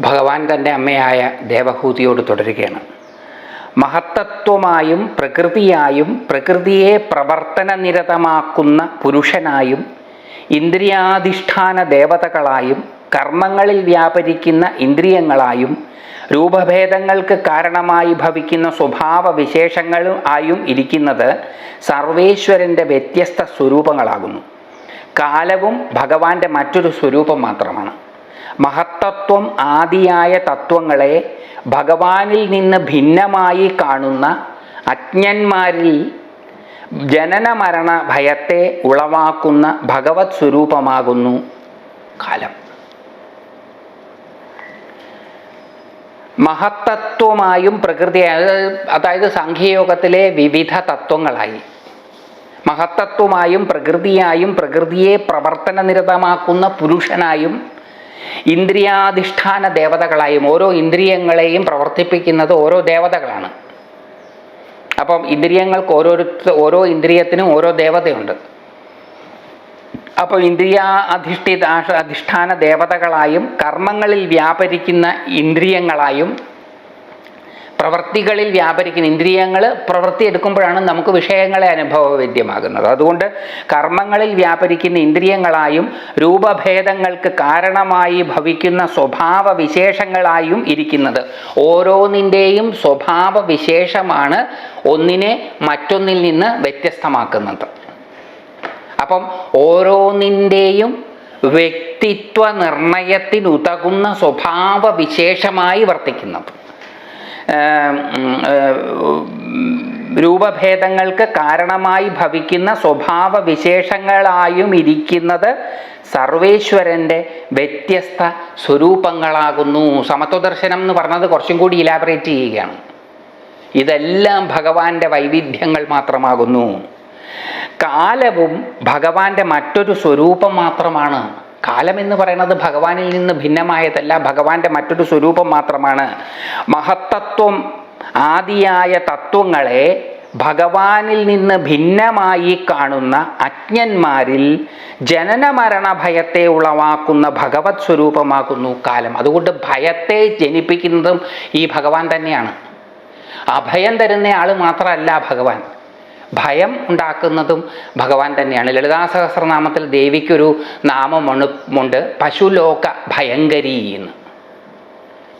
ഭഗവാൻ തന്റെ അമ്മയായ ദേവഹൂതിയോട് തുടരുകയാണ്. മഹത്തത്വമായും പ്രകൃതിയായും പ്രകൃതിയെ പ്രവർത്തന നിരതമാക്കുന്ന പുരുഷനായും ഇന്ദ്രിയാധിഷ്ഠാന ദേവതകളായും കർമ്മങ്ങളിൽ വ്യാപരിക്കുന്ന ഇന്ദ്രിയങ്ങളായും രൂപഭേദങ്ങൾക്ക് കാരണമായി ഭവിക്കുന്ന സ്വഭാവ വിശേഷങ്ങളും ആയും ഇരിക്കുന്നത് സർവേശ്വരന്റെ വ്യത്യസ്ത സ്വരൂപങ്ങളാകുന്നു. കാലവും ഭഗവാന്റെ മറ്റൊരു സ്വരൂപം മാത്രമാണ്. മഹത്തത്വം ആദിയായ തത്വങ്ങളെ ഭഗവാനിൽ നിന്ന് ഭിന്നമായി കാണുന്ന അജ്ഞന്മാരിൽ ജനനമരണ ഭയത്തെ ഉളവാക്കുന്ന ഭഗവത് സ്വരൂപമാകുന്നു കാലം. മഹത്തത്വമായും പ്രകൃതി അതായത് സാഖ്യയോഗത്തിലെ വിവിധ തത്വങ്ങളായി. മഹത്തത്വമായും പ്രകൃതിയായും പ്രകൃതിയെ പ്രവർത്തന നിരതമാക്കുന്ന പുരുഷനായും ഇന്ദ്രിയാധിഷ്ഠാന ദേവതകളായും ഓരോ ഇന്ദ്രിയങ്ങളെയും പ്രവർത്തിപ്പിക്കുന്നത് ഓരോ ദേവതകളാണ്. അപ്പം ഇന്ദ്രിയങ്ങൾക്ക് ഓരോരുത്ത ഓരോ ഇന്ദ്രിയത്തിനും ഓരോ ദേവതയുണ്ട്. അപ്പോൾ ഇന്ദ്രിയ അധിഷ്ഠിത അധിഷ്ഠാന ദേവതകളായും കർമ്മങ്ങളിൽ വ്യാപരിക്കുന്ന ഇന്ദ്രിയങ്ങളായും പ്രവൃത്തികളിൽ വ്യാപരിക്കുന്ന ഇന്ദ്രിയങ്ങൾ പ്രവൃത്തി എടുക്കുമ്പോഴാണ് നമുക്ക് വിഷയങ്ങളെ അനുഭവവേദ്യമാകുന്നത്. അതുകൊണ്ട് കർമ്മങ്ങളിൽ വ്യാപരിക്കുന്ന ഇന്ദ്രിയങ്ങളായും രൂപഭേദങ്ങൾക്ക് കാരണമായി ഭവിക്കുന്ന സ്വഭാവ വിശേഷങ്ങളായും ഇരിക്കുന്നത്. ഓരോന്നിന്റെയും സ്വഭാവ വിശേഷമാണ് ഒന്നിനെ മറ്റൊന്നിൽ നിന്ന് വ്യത്യസ്തമാക്കുന്നത്. അപ്പം ഓരോന്നിന്റെയും വ്യക്തിത്വ നിർണയത്തിനുതകുന്ന സ്വഭാവ വിശേഷമായി വർത്തിക്കുന്നത്. രൂപഭേദങ്ങൾക്ക് കാരണമായി ഭവിക്കുന്ന സ്വഭാവ വിശേഷങ്ങളായും ഇരിക്കുന്നത് സർവേശ്വരന്റെ വ്യത്യസ്ത സ്വരൂപങ്ങളാകുന്നു. സമത്വദർശനം എന്ന് പറഞ്ഞത് കുറച്ചും കൂടി ഇലാബറേറ്റ് ചെയ്യുകയാണ്. ഇതെല്ലാം ഭഗവാന്റെ വൈവിധ്യങ്ങൾ മാത്രമാകുന്നു. കാലവും ഭഗവാന്റെ മറ്റൊരു സ്വരൂപം മാത്രമാണ്. കാലം എന്ന് പറയുന്നത് ഭഗവാനിൽ നിന്ന് ഭിന്നമായതല്ല ഭഗവാന്റെ മറ്റൊരു സ്വരൂപം മാത്രമാണ്. മഹത്തത്വം ആദിയായ തത്വങ്ങളെ ഭഗവാനിൽ നിന്ന് ഭിന്നമായി കാണുന്ന അജ്ഞന്മാരിൽ ജനന മരണ ഭയത്തെ ഉളവാക്കുന്ന ഭഗവത് സ്വരൂപമാകുന്നു കാലം. അതുകൊണ്ട് ഭയത്തെ ജനിപ്പിക്കുന്നതും ഈ ഭഗവാൻ തന്നെയാണ്. അഭയം തരുന്ന ആൾ മാത്രമല്ല ഭഗവാൻ. ഭയം ഉണ്ടാക്കുന്നതും ഭഗവാൻ തന്നെയാണ്. ലളിതാ സഹസ്രനാമത്തിൽ ദേവിക്കൊരു നാമമുണ്ട് പശുലോക ഭയങ്കരി എന്ന്.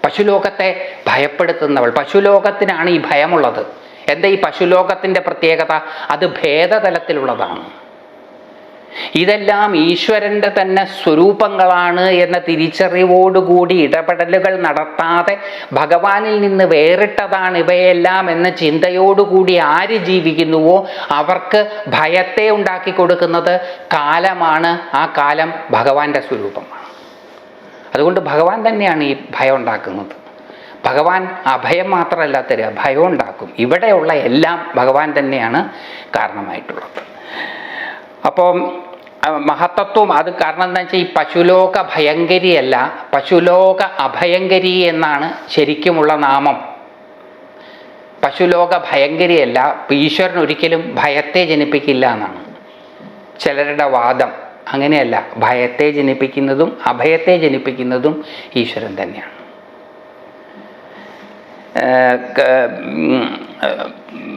പശുലോകത്തെ ഭയപ്പെടുത്തുന്നവൾ. പശുലോകത്തിനാണ് ഈ ഭയമുള്ളത്. എന്താ ഈ പശുലോകത്തിന്റെ പ്രത്യേകത? അത് ഭേദതലത്തിലുള്ളതാണ്. ഇതെല്ലാം ഈശ്വരന്റെ തന്നെ സ്വരൂപങ്ങളാണ് എന്ന തിരിച്ചറിവോടുകൂടി ഇടപെടലുകൾ നടത്താതെ ഭഗവാനിൽ നിന്ന് വേറിട്ടതാണ് ഇവയെല്ലാം എന്ന ചിന്തയോടുകൂടി ആര് ജീവിക്കുന്നുവോ അവർക്ക് ഭയത്തെ ഉണ്ടാക്കി കൊടുക്കുന്നത് കാലമാണ്. ആ കാലം ഭഗവാന്റെ സ്വരൂപമാണ്. അതുകൊണ്ട് ഭഗവാൻ തന്നെയാണ് ഈ ഭയം ഉണ്ടാക്കുന്നത്. ഭഗവാൻ അഭയം മാത്രമല്ല തരിക ഭയം ഉണ്ടാക്കും. ഇവിടെയുള്ള എല്ലാം ഭഗവാൻ തന്നെയാണ് കാരണമായിട്ടുള്ളത്. അപ്പം മഹത്തത്വം അത് കാരണം എന്താ വെച്ചാൽ ഈ പശുലോക ഭയങ്കരിയല്ല പശുലോക അഭയങ്കരി എന്നാണ് ശരിക്കുമുള്ള നാമം. പശുലോക ഭയങ്കരിയല്ല ഈശ്വരൻ ഒരിക്കലും ഭയത്തെ ജനിപ്പിക്കില്ല എന്നാണ്. ചിലരുടെ വാദം അങ്ങനെയല്ല ഭയത്തെ ജനിപ്പിക്കുന്നതും അഭയത്തെ ജനിപ്പിക്കുന്നതും ഈശ്വരൻ തന്നെയാണ്.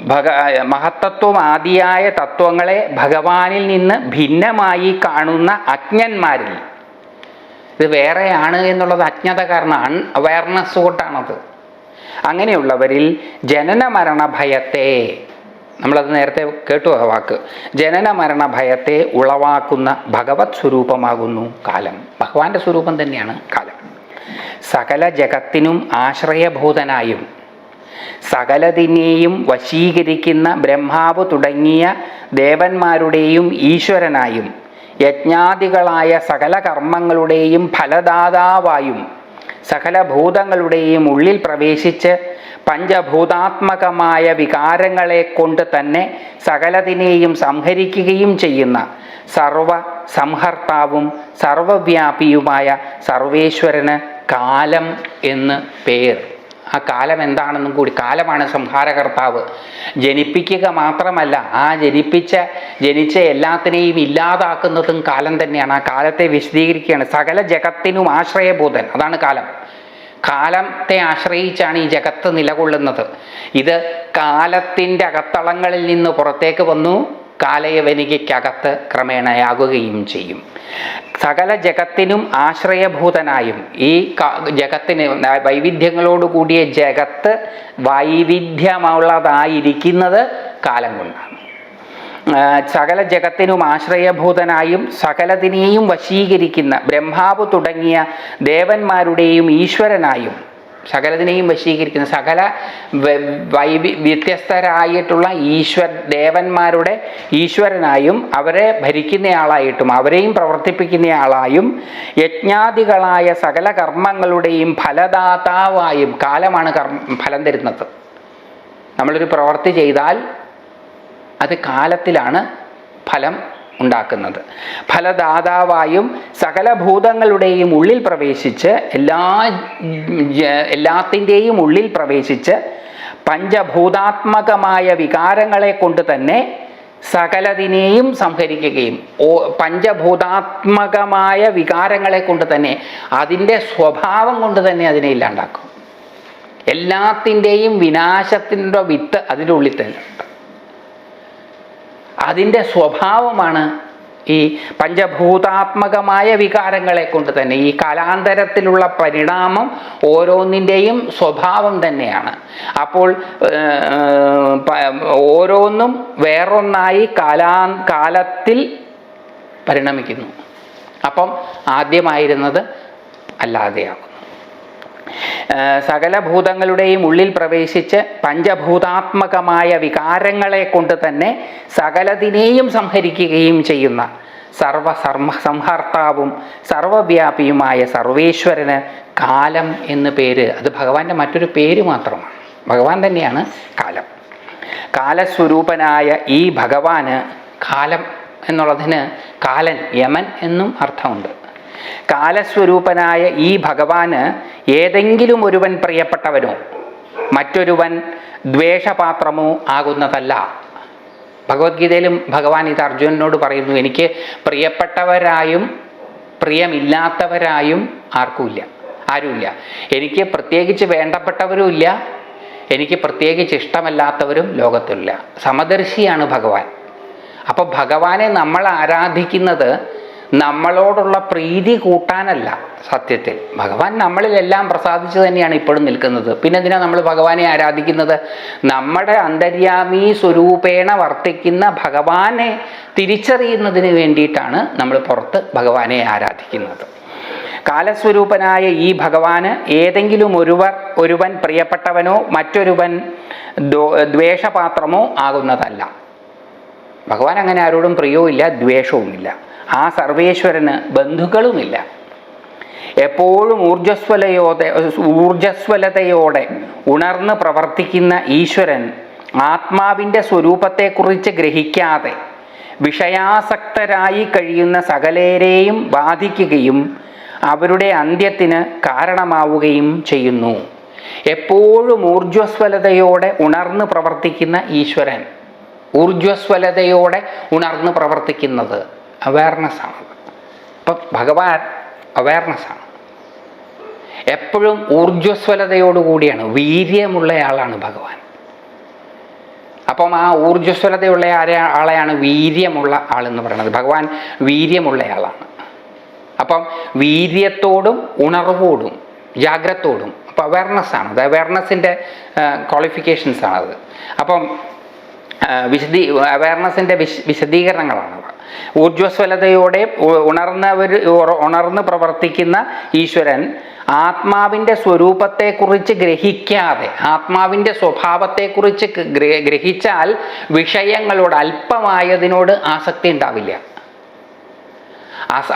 ഭഗ മഹത്തത്വം ആദിയായ തത്വങ്ങളെ ഭഗവാനിൽ നിന്ന് ഭിന്നമായി കാണുന്ന അജ്ഞന്മാരിൽ. ഇത് വേറെയാണ് എന്നുള്ളത് അജ്ഞത കാരണമാണ് അവയർനെസ് കൊണ്ടാണത്. അങ്ങനെയുള്ളവരിൽ ജനന മരണ ഭയത്തെ നമ്മളത് നേരത്തെ കേട്ടു ആ വാക്ക് ജനന മരണ ഭയത്തെ ഉളവാക്കുന്ന ഭഗവത് സ്വരൂപമാകുന്നു കാലം. ഭഗവാന്റെ സ്വരൂപം തന്നെയാണ് കാലം. സകല ജഗത്തിനും ആശ്രയഭൂതനായും സകലതിനെയും വശീകരിക്കുന്ന ബ്രഹ്മാവ് തുടങ്ങിയ ദേവന്മാരുടെയും ഈശ്വരനായും യജ്ഞാദികളായ സകല കർമ്മങ്ങളുടെയും ഫലദാതാവായും സകല ഭൂതങ്ങളുടെയും ഉള്ളിൽ പ്രവേശിച്ച് പഞ്ചഭൂതാത്മകമായ വികാരങ്ങളെ കൊണ്ട് തന്നെ സകലതിനെയും സംഹരിക്കുകയും ചെയ്യുന്ന സർവ സംഹർത്താവും സർവവ്യാപിയുമായ സർവേശ്വരന് കാലം എന്ന് പേർ. ആ കാലം എന്താണെന്നും കൂടി കാലമാണ് സംഹാരകർത്താവ്. ജനിപ്പിക്കുക മാത്രമല്ല ആ ജനിപ്പിച്ച ജനിച്ച എല്ലാത്തിനെയും ഇല്ലാതാക്കുന്നതും കാലം തന്നെയാണ്. ആ കാലത്തെ വിശദീകരിക്കുകയാണ്. സകല ജഗത്തിനും ആശ്രയബോധൻ അതാണ് കാലം. കാലത്തെ ആശ്രയിച്ചാണ് ഈ ജഗത്ത് നിലകൊള്ളുന്നത്. ഇത് കാലത്തിന്റെ അകത്തളങ്ങളിൽ നിന്ന് പുറത്തേക്ക് വന്നു. കാലയവനികയ്ക്കകത്ത് ക്രമേണയാകുകയും ചെയ്യും. സകല ജഗത്തിനും ആശ്രയഭൂതനായും ഈ ജഗത്തിന് വൈവിധ്യങ്ങളോട് കൂടിയ ജഗത്ത് വൈവിധ്യമുള്ളതായിരിക്കുന്നത് കാലം കൊണ്ടാണ്. സകല ജഗത്തിനും ആശ്രയഭൂതനായും സകലതിനെയും വശീകരിക്കുന്ന ബ്രഹ്മാവ് തുടങ്ങിയ ദേവന്മാരുടെയും ഈശ്വരനായും സകലതിനെയും വശീകരിക്കുന്ന. സകല വൈവി വ്യത്യസ്തരായിട്ടുള്ള ഈശ്വർ ദേവന്മാരുടെ ഈശ്വരനായും അവരെ ഭരിക്കുന്നയാളായിട്ടും അവരെയും പ്രവർത്തിപ്പിക്കുന്നയാളായും യജ്ഞാദികളായ സകല കർമ്മങ്ങളുടെയും ഫലദാതാവായും കാലമാണ് കർമ്മ ഫലം തരുന്നത്. നമ്മളൊരു പ്രവൃത്തി ചെയ്താൽ അത് കാലത്തിലാണ് ഫലം ഉണ്ടാക്കുന്നത്. ഫലദാതാവായും സകല ഭൂതങ്ങളുടെയും ഉള്ളിൽ പ്രവേശിച്ച് എല്ലാ എല്ലാത്തിന്റെയും ഉള്ളിൽ പ്രവേശിച്ച് പഞ്ചഭൂതാത്മകമായ വികാരങ്ങളെ കൊണ്ട് തന്നെ സകലതിനെയും സംഹരിക്കുകയും ഓ പഞ്ചഭൂതാത്മകമായ വികാരങ്ങളെ കൊണ്ട് തന്നെ അതിന്റെ സ്വഭാവം കൊണ്ട് തന്നെ അതിനെ ഇല്ലാണ്ടാക്കും. എല്ലാത്തിന്റെയും വിനാശത്തിന്റെ വിത്ത് അതിന്റെ ഉള്ളിൽ തന്നെ അതിന്റെ സ്വഭാവമാണ് ഈ പഞ്ചഭൂതാത്മകമായ വികാരങ്ങളെ കൊണ്ട് തന്നെ ഈ കാലാന്തരത്തിലുള്ള പരിണാമം ഓരോന്നിന്റെയും സ്വഭാവം തന്നെയാണ്. അപ്പോൾ ഓരോന്നും വേറൊന്നായി കാലാ കാലത്തിൽ പരിണമിക്കുന്നു. അപ്പം ആദ്യമായിരുന്നത് അല്ലാതെയാകുന്നു ഏർ സകല ഭൂതങ്ങളുടെയും ഉള്ളിൽ പ്രവേശിച്ച് പഞ്ചഭൂതാത്മകമായ വികാരങ്ങളെ കൊണ്ട് തന്നെ സകലതിനെയും സംഹരിക്കുകയും ചെയ്യുന്ന സർവ സർമ്മ സംഹർത്താവും സർവവ്യാപിയുമായ സർവേശ്വരന് കാലം എന്ന് പേര്. അത് ഭഗവാന്റെ മറ്റൊരു പേര് മാത്രമാണ്. ഭഗവാൻ തന്നെയാണ് കാലം. കാലസ്വരൂപനായ ഈ ഭഗവാന് കാലം എന്നുള്ളതിന് കാലൻ യമൻ എന്നും അർത്ഥമുണ്ട്. കാലസ്വരൂപനായ ഈ ഭഗവാന് ഏതെങ്കിലും ഒരുവൻ പ്രിയപ്പെട്ടവനോ മറ്റൊരുവൻ ദ്വേഷപാത്രമോ ആകുന്നതല്ല. ഭഗവത്ഗീതയിലും ഭഗവാൻ ഇത് അർജുനനോട് പറയുന്നു എനിക്ക് പ്രിയപ്പെട്ടവരായും പ്രിയമില്ലാത്തവരായും ആർക്കുമില്ല ആരുമില്ല. എനിക്ക് പ്രത്യേകിച്ച് വേണ്ടപ്പെട്ടവരുമില്ല എനിക്ക് പ്രത്യേകിച്ച് ഇഷ്ടമല്ലാത്തവരും ലോകത്തില്ല സമദർശിയാണ് ഭഗവാൻ. അപ്പോൾ ഭഗവാനെ നമ്മൾ ആരാധിക്കുന്നത് നമ്മളോടുള്ള പ്രീതി കൂട്ടാനല്ല സത്യത്തിൽ. ഭഗവാൻ നമ്മളിലെല്ലാം പ്രസാദിച്ചു തന്നെയാണ് ഇപ്പോഴും നിൽക്കുന്നത്. പിന്നെ എന്തിനാ നമ്മൾ ഭഗവാനെ ആരാധിക്കുന്നത്? നമ്മുടെ അന്തര്യാമി സ്വരൂപേണ വർത്തിക്കുന്ന ഭഗവാനെ തിരിച്ചറിയുന്നതിന് വേണ്ടിയിട്ടാണ് നമ്മൾ പുറത്ത് ഭഗവാനെ ആരാധിക്കുന്നത്. കാലസ്വരൂപനായ ഈ ഭഗവാന് ഏതെങ്കിലും ഒരുവർ ഒരുവൻ പ്രിയപ്പെട്ടവനോ മറ്റൊരുവൻ ദ്വേഷപാത്രമോ ആകുന്നതല്ല. ഭഗവാൻ അങ്ങനെ ആരോടും പ്രിയവുമില്ല ദ്വേഷവുമില്ല. ആ സർവേശ്വരന് ബന്ധുക്കളുമില്ല. എപ്പോഴും ഊർജസ്വലയോടെ ഊർജസ്വലതയോടെ ഉണർന്ന് പ്രവർത്തിക്കുന്ന ഈശ്വരൻ ആത്മാവിന്റെ സ്വരൂപത്തെക്കുറിച്ച് ഗ്രഹിക്കാതെ വിഷയാസക്തരായി കഴിയുന്ന സകലേരെയും ബാധിക്കുകയും അവരുടെ അന്ത്യത്തിന് കാരണമാവുകയും ചെയ്യുന്നു. എപ്പോഴും ഊർജസ്വലതയോടെ ഉണർന്ന് പ്രവർത്തിക്കുന്ന ഈശ്വരൻ ഊർജസ്വലതയോടെ ഉണർന്ന് പ്രവർത്തിക്കുന്നത്. അവയർനെസ് ആണ്. അപ്പം ഭഗവാൻ അവയർനെസ്സാണ് എപ്പോഴും ഊർജസ്വലതയോടുകൂടിയാണ് വീര്യമുള്ളയാളാണ് ഭഗവാൻ. അപ്പം ആ ഊർജസ്വലതയുള്ള ആളെയാണ് വീര്യമുള്ള ആളെന്ന് പറയുന്നത്. ഭഗവാൻ വീര്യമുള്ളയാളാണ്. അപ്പം വീര്യത്തോടും ഉണർവോടും ജാഗ്രതോടും അപ്പോൾ അവയർനെസ്സാണ് അത് അവയർനെസ്സിന്റെ ക്വാളിഫിക്കേഷൻസാണത് അപ്പം വിശദീ അവയർനെസ്സിന്റെ വിശ വിശദീകരണങ്ങളാണവ ഊർജ്വസ്വലതയോടെ ഉണർന്നവർ ഉണർന്ന് പ്രവർത്തിക്കുന്ന ഈശ്വരൻ ആത്മാവിന്റെ സ്വരൂപത്തെക്കുറിച്ച് ഗ്രഹിക്കാതെ ആത്മാവിന്റെ സ്വഭാവത്തെക്കുറിച്ച് ഗ്രഹിച്ചാൽ വിഷയങ്ങളോട് അല്പമായതിനോട് ആസക്തി ഉണ്ടാവില്ല.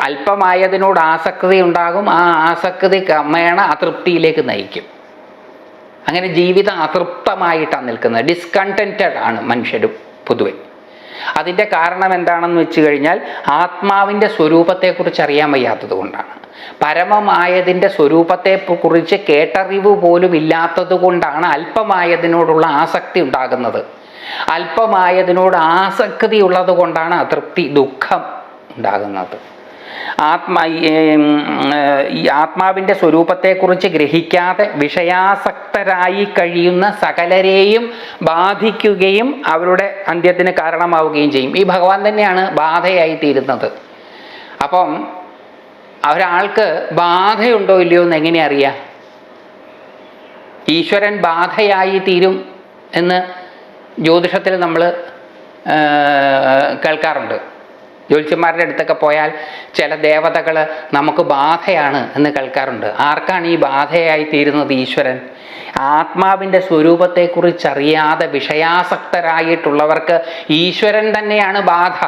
അല്പമായതിനോട് ആസക്തി ഉണ്ടാകും ആ ആസക്തി ക്രമേണ അതൃപ്തിയിലേക്ക് നയിക്കും. അങ്ങനെ ജീവിതം അതൃപ്തമായിട്ടാണ് നിൽക്കുന്നത്. ഡിസ്കണ്ടന്റഡ് ആണ് മനുഷ്യരും പൊതുവെ. അതിന്റെ കാരണം എന്താണെന്ന് വെച്ച് കഴിഞ്ഞാൽ ആത്മാവിന്റെ സ്വരൂപത്തെക്കുറിച്ച് അറിയാൻ വയ്യാത്തത് കൊണ്ടാണ്. പരമമായതിന്റെ സ്വരൂപത്തെ കുറിച്ച് കേട്ടറിവ് പോലും ഇല്ലാത്തത് കൊണ്ടാണ് അല്പമായതിനോടുള്ള ആസക്തി ഉണ്ടാകുന്നത്. അല്പമായതിനോട് ആസക്തി ഉള്ളത് കൊണ്ടാണ് അതൃപ്തി ദുഃഖം ഉണ്ടാകുന്നത്. ആത്മാ ഈ, ആത്മാവിന്റെ സ്വരൂപത്തെക്കുറിച്ച് ഗ്രഹിക്കാതെ വിഷയാസക്തരായി കഴിയുന്ന സകലരെയും ബാധിക്കുകയും അവരുടെ അന്ത്യത്തിന് കാരണമാവുകയും ചെയ്യും. ഈ ഭഗവാൻ തന്നെയാണ് ബാധയായി തീരുന്നത് അപ്പം ഒരാൾക്ക് ബാധയുണ്ടോ ഇല്ലയോ എന്ന് എങ്ങനെ അറിയാം? ഈശ്വരൻ ബാധയായി തീരും എന്ന് ജ്യോതിഷത്തിൽ നമ്മൾ കേൾക്കാറുണ്ട്. ജ്യോത്സ്യന്മാരുടെ അടുത്തൊക്കെ പോയാൽ ചില ദേവതകൾ നമുക്ക് ബാധയാണ് എന്ന് കേൾക്കാറുണ്ട്. ആർക്കാണ് ഈ ബാധയായി തീരുന്നത് ഈശ്വരൻ? ആത്മാവിന്റെ സ്വരൂപത്തെക്കുറിച്ചറിയാതെ വിഷയാസക്തരായിട്ടുള്ളവർക്ക് ഈശ്വരൻ തന്നെയാണ് ബാധ.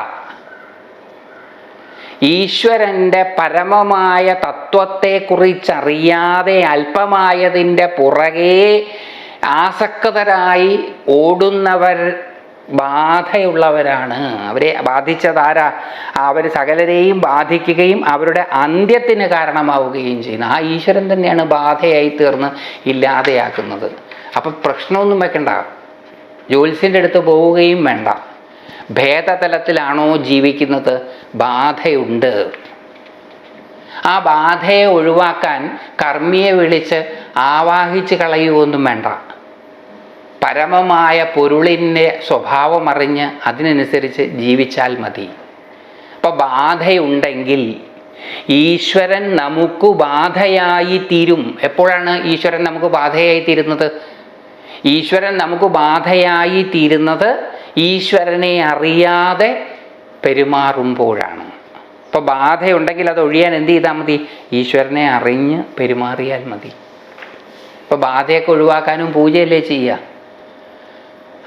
ഈശ്വരന്റെ പരമമായ തത്വത്തെക്കുറിച്ചറിയാതെ അല്പമായതിന്റെ പുറകെ ആസക്തരായി ഓടുന്നവർ ബാധയുള്ളവരാണ്. അവരെ ബാധിച്ചതാരാ? അവർ സകലരെയും ബാധിക്കുകയും അവരുടെ അന്ത്യത്തിന് കാരണമാവുകയും ചെയ്യുന്നു. ആ ഈശ്വരൻ തന്നെയാണ് ബാധയായി തീർന്ന് ഇല്ലാതെയാക്കുന്നത്. അപ്പം പ്രശ്നമൊന്നും വെക്കണ്ട. ജ്യോത്സ്യന്റെ അടുത്ത് പോവുകയും വേണ്ട. ഭേദതലത്തിലാണോ ജീവിക്കുന്നത്? ബാധയുണ്ട്. ആ ബാധയെ ഒഴിവാക്കാൻ കർമ്മിയെ വിളിച്ച് ആവാഹിച്ച് കളയുകയൊന്നും വേണ്ട. പരമമായ പൊരുളിന്റെ സ്വഭാവമറിഞ്ഞ് അതിനനുസരിച്ച് ജീവിച്ചാൽ മതി. അപ്പോൾ ബാധയുണ്ടെങ്കിൽ ഈശ്വരൻ നമുക്ക് ബാധയായി തീരും. എപ്പോഴാണ് ഈശ്വരൻ നമുക്ക് ബാധയായി തീരുന്നത്? ഈശ്വരൻ നമുക്ക് ബാധയായി തീരുന്നത് ഈശ്വരനെ അറിയാതെ പെരുമാറുമ്പോഴാണ്. അപ്പോൾ ബാധയുണ്ടെങ്കിൽ അത് ഒഴിയാൻ എന്ത് ചെയ്താൽ മതി? ഈശ്വരനെ അറിഞ്ഞ് പെരുമാറിയാൽ മതി. ഇപ്പോൾ ബാധയൊക്കെ ഒഴിവാക്കാനും പൂജയല്ലേ ചെയ്യുക?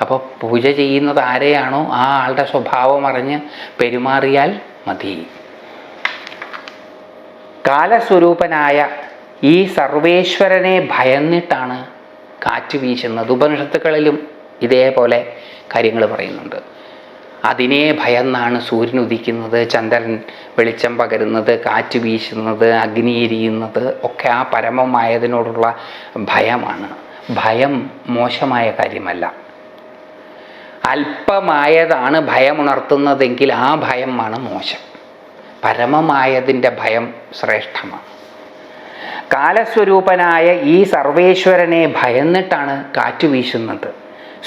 അപ്പോൾ പൂജ ചെയ്യുന്നത് ആരെയാണോ ആ ആളുടെ സ്വഭാവം അറിഞ്ഞ് പെരുമാറിയാൽ മതി. കാലസ്വരൂപനായ ഈ സർവേശ്വരനെ ഭയന്നിട്ടാണ് കാറ്റ് വീശുന്നത്. ഉപനിഷത്തുക്കളിലും ഇതേപോലെ കാര്യങ്ങൾ പറയുന്നുണ്ട്. അതിനെ ഭയന്നാണ് സൂര്യൻ ഉദിക്കുന്നത് ചന്ദ്രൻ വെളിച്ചം പകരുന്നത് കാറ്റ് വീശുന്നത് അഗ്നി എരിയുന്നത് ഒക്കെ ആ പരമമായതിനോടുള്ള ഭയമാണ്. ഭയം മോശമായ കാര്യമല്ല. അല്പമായതാണ് ഭയമുണർത്തുന്നതെങ്കിൽ ആ ഭയമാണ് മോശം. പരമമായതിന്റെ ഭയം ശ്രേഷ്ഠമാണ്. കാലസ്വരൂപനായ ഈ സർവേശ്വരനെ ഭയന്നിട്ടാണ് കാറ്റ് വീശുന്നത്.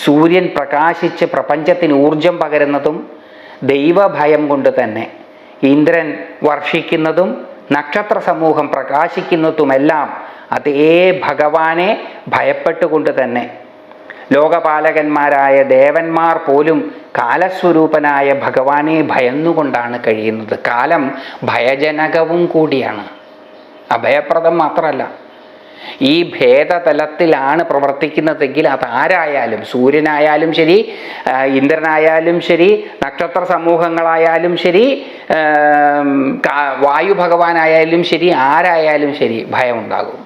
സൂര്യൻ പ്രകാശിച്ച് പ്രപഞ്ചത്തിന് ഊർജം പകരുന്നതും ദൈവഭയം കൊണ്ട് തന്നെ. ഇന്ദ്രൻ വർഷിക്കുന്നതും നക്ഷത്ര സമൂഹം പ്രകാശിക്കുന്നതുമെല്ലാം അതേ ഭഗവാനെ ഭയപ്പെട്ടുകൊണ്ട് തന്നെ. ലോകപാലകന്മാരായ ദേവന്മാർ പോലും കാലസ്വരൂപനായ ഭഗവാനെ ഭയന്നുകൊണ്ടാണ് കഴിയുന്നത്. കാലം ഭയജനകവും കൂടിയാണ്. അഭയപ്രദം മാത്രമല്ല. ഈ ഭേദതലത്തിലാണ് പ്രവർത്തിക്കുന്നതെങ്കിൽ അതാരായാലും സൂര്യനായാലും ശരി ഇന്ദ്രനായാലും ശരി നക്ഷത്ര സമൂഹങ്ങളായാലും ശരി വായു ഭഗവാനായാലും ശരി ആരായാലും ശരി ഭയമുണ്ടാകും.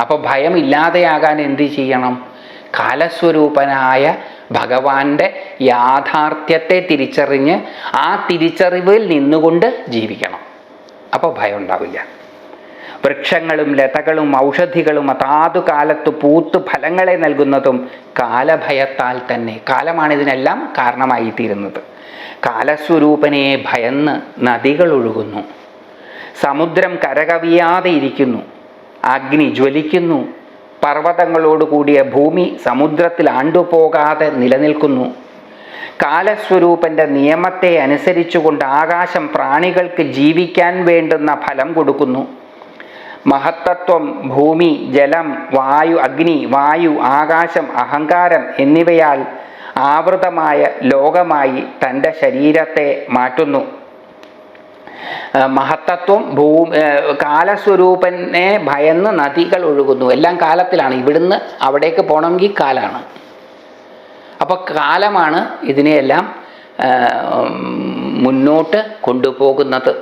അപ്പോൾ ഭയം ഇല്ലാതെയാകാൻ എന്ത് ചെയ്യണം? കാലസ്വരൂപനായ ഭഗവാന്റെ യാഥാർത്ഥ്യത്തെ തിരിച്ചറിഞ്ഞ് ആ തിരിച്ചറിവിൽ നിന്നുകൊണ്ട് ജീവിക്കണം. അപ്പോൾ ഭയം ഉണ്ടാവില്ല വൃക്ഷങ്ങളും ലതകളും ഔഷധികളും അതാതു കാലത്ത് പൂത്ത് ഫലങ്ങളെ നൽകുന്നതും കാലഭയത്താൽ തന്നെ. കാലമാണ് ഇതിനെല്ലാം കാരണമായി തീരുന്നത് കാലസ്വരൂപനെ ഭയന്ന് നദികൾ ഒഴുകുന്നു. സമുദ്രം കരകവിയാതെ ഇരിക്കുന്നു. അഗ്നി ജ്വലിക്കുന്നു. പർവതങ്ങളോട് കൂടിയ ഭൂമി സമുദ്രത്തിൽ ആണ്ടുപോകാതെ നിലനിൽക്കുന്നു. കാലസ്വരൂപന്റെ നിയമത്തെ അനുസരിച്ചുകൊണ്ട് ആകാശം പ്രാണികൾക്ക് ജീവിക്കാൻ വേണ്ടുന്ന ഫലം കൊടുക്കുന്നു. മഹത്തത്വം ഭൂമി ജലം വായു അഗ്നി വായു ആകാശം അഹങ്കാരം എന്നിവയാൽ ആവൃതമായ ലോകമായി തന്റെ ശരീരത്തെ മാറ്റുന്നു. മഹത്തത്വം ഭൂ കാലസ്വരൂപനെ ഭയന്ന് നദികൾ ഒഴുകുന്നു. എല്ലാം കാലത്തിലാണ്. ഇവിടുന്ന് അവിടേക്ക് പോകണമെങ്കിൽ കാലാണ്. അപ്പോൾ കാലമാണ് ഇതിനെയെല്ലാം മുന്നോട്ട് കൊണ്ടുപോകുന്നത്.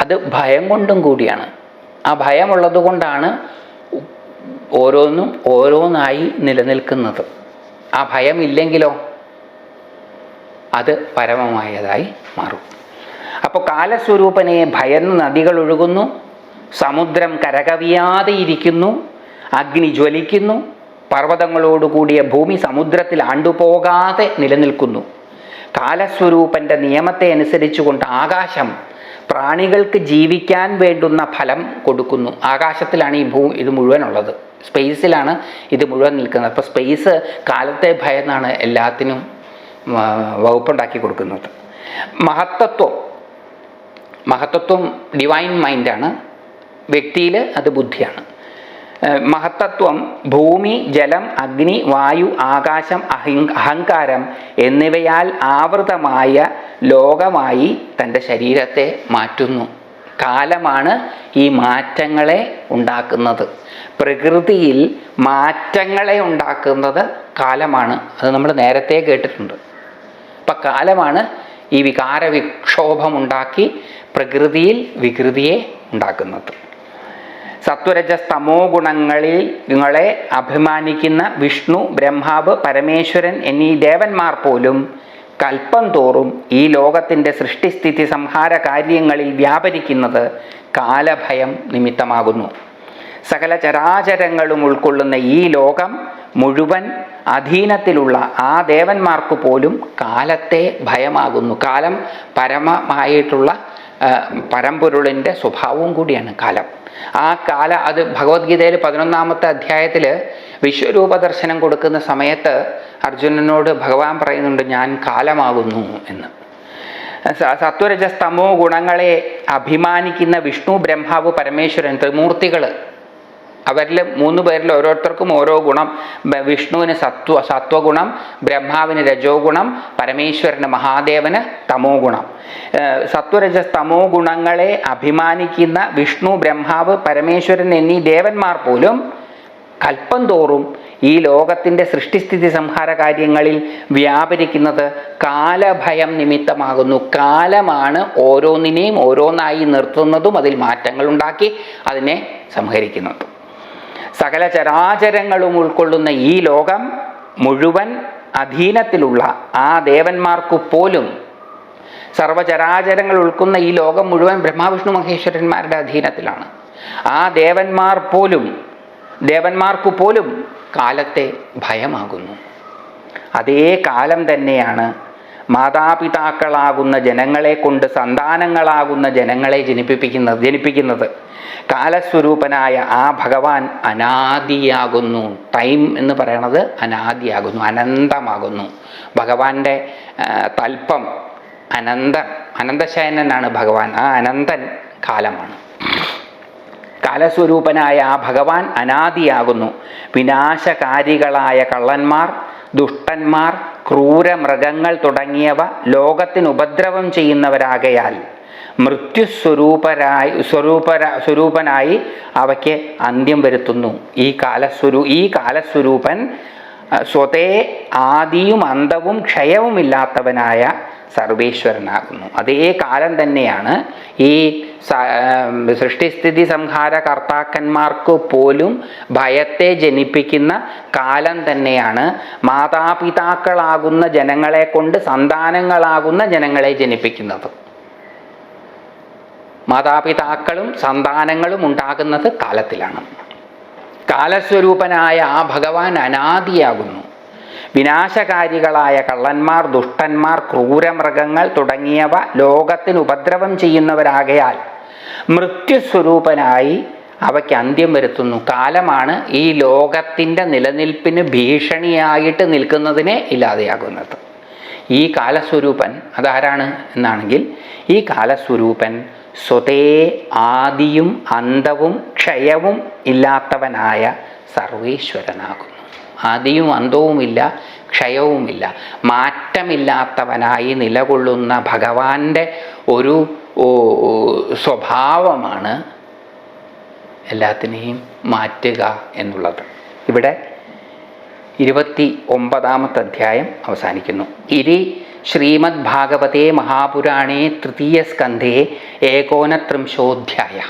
അത് ഭയം കൊണ്ടും കൂടിയാണ്. ആ ഭയമുള്ളത് കൊണ്ടാണ് ഓരോന്നും ഓരോന്നായി നിലനിൽക്കുന്നത്. ആ ഭയമില്ലെങ്കിലോ അത് പരമമായതായി മാറും. അപ്പോൾ കാലസ്വരൂപനെ ഭയന്ന് നദികൾ ഒഴുകുന്നു സമുദ്രം കരകവിയാതെ ഇരിക്കുന്നു അഗ്നി ജ്വലിക്കുന്നു പർവതങ്ങളോടുകൂടിയ ഭൂമി സമുദ്രത്തിൽ ആണ്ടുപോകാതെ നിലനിൽക്കുന്നു. കാലസ്വരൂപന്റെ നിയമത്തെ അനുസരിച്ചുകൊണ്ട് ആകാശം പ്രാണികൾക്ക് ജീവിക്കാൻ വേണ്ടുന്ന ഫലം കൊടുക്കുന്നു. ആകാശത്തിലാണ് ഈ ഭൂ ഇത് മുഴുവൻ ഉള്ളത് സ്പേസിലാണ് ഇത് മുഴുവൻ നിൽക്കുന്നത്. അപ്പോൾ സ്പേസ് കാലത്തെ ഭയന്നാണ് എല്ലാത്തിനും വകുപ്പുണ്ടാക്കി കൊടുക്കുന്നത്. മഹത്തത്വം മഹത്തത്വം ഡിവൈൻ മൈൻഡാണ് വ്യക്തിയിൽ അത് ബുദ്ധിയാണ്. മഹത്തത്വം ഭൂമി ജലം അഗ്നി വായു ആകാശം അഹി അഹങ്കാരം എന്നിവയാൽ ആവൃതമായ ലോകമായി തന്റെ ശരീരത്തെ മാറ്റുന്നു. കാലമാണ് ഈ മാറ്റങ്ങളെ ഉണ്ടാക്കുന്നത്. പ്രകൃതിയിൽ മാറ്റങ്ങളെ ഉണ്ടാക്കുന്നത് കാലമാണ്. അത് നമ്മൾ നേരത്തെ കേട്ടിട്ടുണ്ട്. അപ്പം കാലമാണ് ഈ വികാര വിക്ഷോഭമുണ്ടാക്കി പ്രകൃതിയിൽ വികൃതിയെ ഉണ്ടാക്കുന്നത്. സത്വരജസ്തമോ ഗുണങ്ങളിൽ നിങ്ങളെ അഭിമാനിക്കുന്ന വിഷ്ണു ബ്രഹ്മാവ് പരമേശ്വരൻ എന്നീ ദേവന്മാർ പോലും കൽപ്പം തോറും ഈ ലോകത്തിന്റെ സൃഷ്ടിസ്ഥിതി സംഹാര കാര്യങ്ങളിൽ വ്യാപരിക്കുന്നത് കാലഭയം നിമിത്തമാകുന്നു. സകല ചരാചരങ്ങളും ഉൾക്കൊള്ളുന്ന ഈ ലോകം മുഴുവൻ അധീനത്തിലുള്ള ആ ദേവന്മാർക്ക് പോലും കാലത്തെ ഭയമാകുന്നു. കാലം പരമമായിട്ടുള്ള പരമ്പൊരുളിന്റെ സ്വഭാവവും കൂടിയാണ് കാലം. ആ കാല അത് ഭഗവത്ഗീതയിൽ പതിനൊന്നാമത്തെ അധ്യായത്തിൽ വിശ്വരൂപ ദർശനം കൊടുക്കുന്ന സമയത്ത് അർജുനനോട് ഭഗവാൻ പറയുന്നുണ്ട് ഞാൻ കാലമാകുന്നു എന്ന്. സത്വരജസ്തമോ ഗുണങ്ങളെ അഭിമാനിക്കുന്ന വിഷ്ണു ബ്രഹ്മാവ് പരമേശ്വരൻ ത്രിമൂർത്തികൾ അവരിൽ മൂന്ന് പേരിൽ ഓരോരുത്തർക്കും ഓരോ ഗുണം. വിഷ്ണുവിന് സത്വ സത്വഗുണം ബ്രഹ്മാവിന് രജോ ഗുണം പരമേശ്വരന് മഹാദേവന് തമോ ഗുണം സത്വരജ തമോ ഗുണങ്ങളെ അഭിമാനിക്കുന്ന വിഷ്ണു ബ്രഹ്മാവ് പരമേശ്വരൻ എന്നീ ദേവന്മാർ പോലും കൽപ്പം തോറും ഈ ലോകത്തിന്റെ സൃഷ്ടിസ്ഥിതി സംഹാര കാര്യങ്ങളിൽ വ്യാപരിക്കുന്നത് കാലഭയം നിമിത്തമാകുന്നു. കാലമാണ് ഓരോന്നിനെയും ഓരോന്നായി നിർത്തുന്നതും അതിൽ മാറ്റങ്ങൾ ഉണ്ടാക്കി അതിനെ സംഹരിക്കുന്നതും. സകല ചരാചരങ്ങളും ഉൾക്കൊള്ളുന്ന ഈ ലോകം മുഴുവൻ അധീനത്തിലുള്ള ആ ദേവന്മാർക്കു പോലും സർവചരാചരങ്ങൾ ഉൾക്കുന്ന ഈ ലോകം മുഴുവൻ ബ്രഹ്മാവിഷ്ണു മഹേശ്വരന്മാരുടെ അധീനത്തിലാണ്. ആ ദേവന്മാർ പോലും ദേവന്മാർക്കു പോലും കാലത്തെ ഭയമാകുന്നു. അതേ കാലം തന്നെയാണ് മാതാപിതാക്കളാകുന്ന ജനങ്ങളെ കൊണ്ട് സന്താനങ്ങളാകുന്ന ജനങ്ങളെ ജനിപ്പിക്കുന്നത് ജനിപ്പിക്കുന്നത്. കാലസ്വരൂപനായ ആ ഭഗവാൻ അനാദിയാകുന്നു. ടൈം എന്ന് പറയണത് അനാദിയാകുന്നു അനന്തമാകുന്നു. ഭഗവാന്റെ തൽപ്പം അനന്ത അനന്തശയനനാണ് ഭഗവാൻ. ആ അനന്തൻ കാലമാണ്. കാലസ്വരൂപനായ ആ ഭഗവാൻ അനാദിയാകുന്നു. വിനാശകാരികളായ കള്ളന്മാർ ദുഷ്ടന്മാർ ക്രൂരമൃഗങ്ങൾ തുടങ്ങിയവ ലോകത്തിന് ഉപദ്രവം ചെയ്യുന്നവരാകയാൽ മൃത്യുസ്വരൂപരായി സ്വരൂപര സ്വരൂപനായി അവയ്ക്ക് അന്ത്യം വരുത്തുന്നു. ഈ കാലസ്വരൂ ഈ കാലസ്വരൂപൻ സ്വതേ ആദിയും അന്തവും ക്ഷയവുമില്ലാത്തവനായ സർവേശ്വരനാകുന്നു. അതേ കാലം തന്നെയാണ് ഈ സൃഷ്ടിസ്ഥിതി സംഹാര കർത്താക്കന്മാർക്ക് പോലും ഭയത്തെ ജനിപ്പിക്കുന്ന കാലം തന്നെയാണ്. മാതാപിതാക്കളാകുന്ന ജനങ്ങളെ കൊണ്ട് സന്താനങ്ങളാകുന്ന ജനങ്ങളെ ജനിപ്പിക്കുന്നത്. മാതാപിതാക്കളും സന്താനങ്ങളും ഉണ്ടാകുന്നത് കാലത്തിലാണ്. കാലസ്വരൂപനായ ആ ഭഗവാൻ അനാദിയാകുന്നു. വിനാശകാരികളായ കള്ളന്മാർ ദുഷ്ടന്മാർ ക്രൂരമൃഗങ്ങൾ തുടങ്ങിയവ ലോകത്തിന് ഉപദ്രവം ചെയ്യുന്നവരാകയാൽ മൃത്യുസ്വരൂപനായി അവയ്ക്ക് അന്ത്യം വരുത്തുന്നു. കാലമാണ് ഈ ലോകത്തിന്റെ നിലനിൽപ്പിന് ഭീഷണിയായിട്ട് നിൽക്കുന്നതിനെ ഇല്ലാതെയാകുന്നത്. ഈ കാലസ്വരൂപൻ അതാരാണ് എന്നാണെങ്കിൽ ഈ കാലസ്വരൂപൻ സ്വതേ ആദിയും അന്തവും ക്ഷയവും ഇല്ലാത്തവനായ സർവേശ്വരനാകുന്നു. ആദിയും അന്തവുമില്ല ക്ഷയവുമില്ല. മാറ്റമില്ലാത്തവനായി നിലകൊള്ളുന്ന ഭഗവാന്റെ ഒരു സ്വഭാവമാണ് എല്ലാത്തിനെയും മാറ്റുക എന്നുള്ളത്. ഇവിടെ ഇരുപത്തി ഒമ്പതാമത്തെ അധ്യായം അവസാനിക്കുന്നു. ഇരി ശ്രീമദ് ഭാഗവതേ മഹാപുരാണേ തൃതീയ സ്കന്ധേ ഏകോനത്രിംശോധ്യായ.